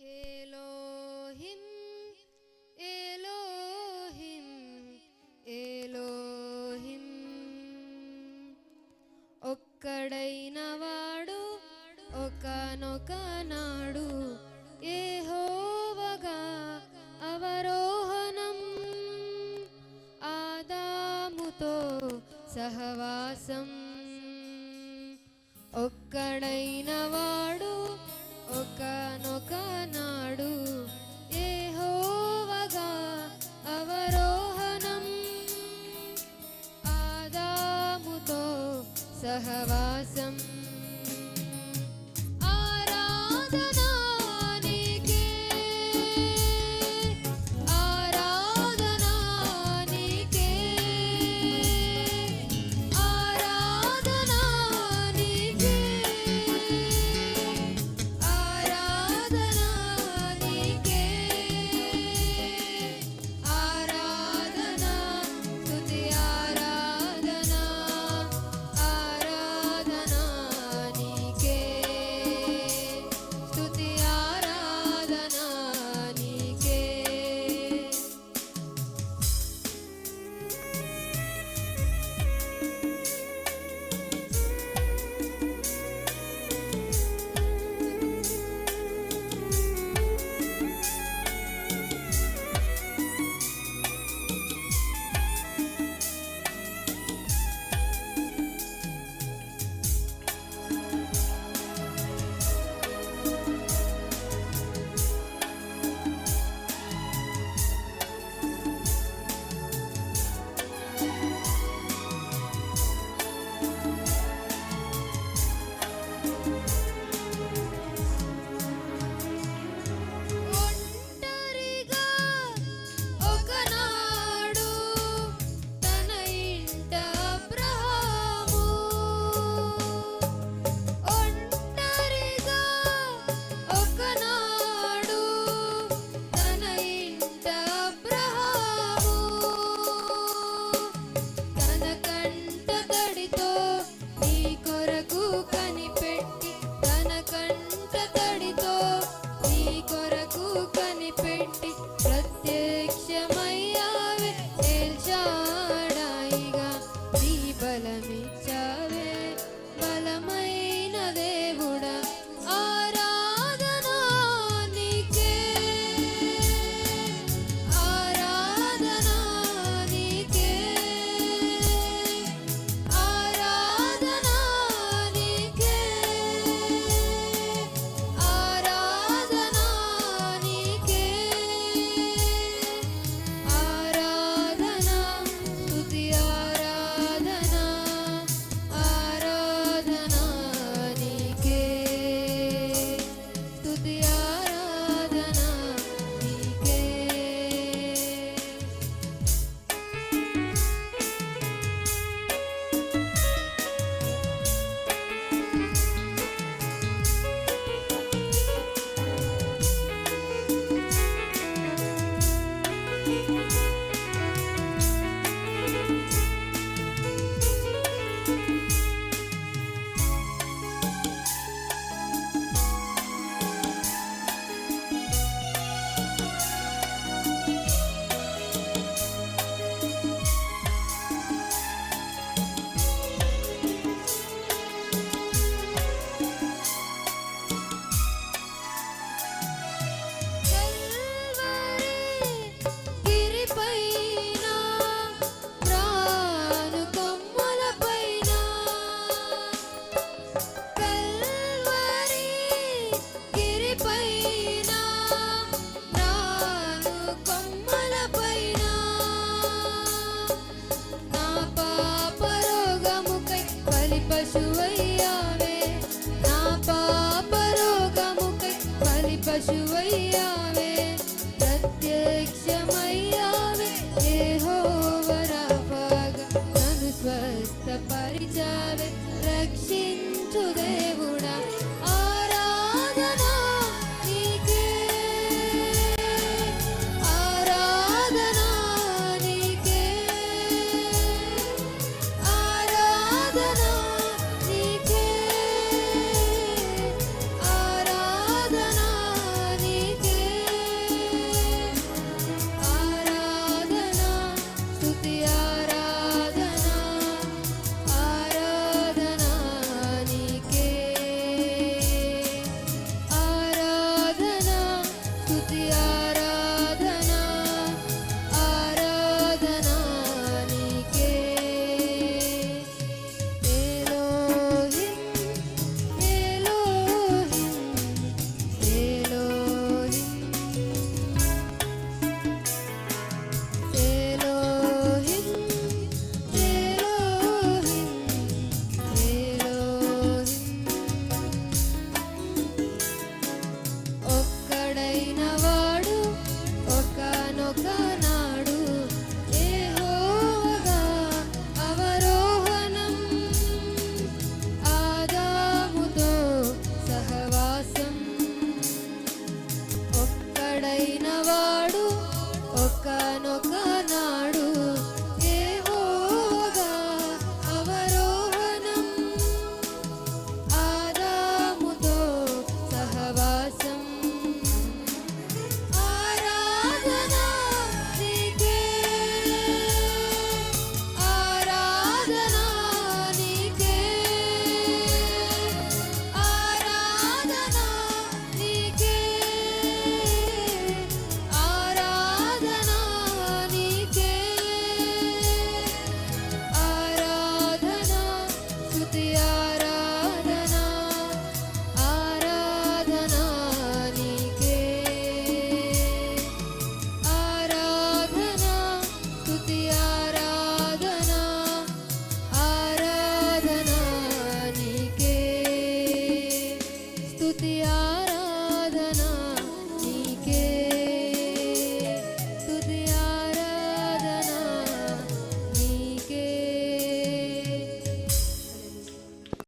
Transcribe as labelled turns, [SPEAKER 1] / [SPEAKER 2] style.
[SPEAKER 1] ఏలోహిం ఏలోహిం ఏలోహిం ఒక్కడైన వాడు ఒకనొక నాడు ఏహోవగా అవరోహణం. ఆదాముతో సహవాసం. ఒక్కడైన వాడు ఒకనొక నాడు ఏహోవగా అవరోహణం ఆదాముతో సహవాసం.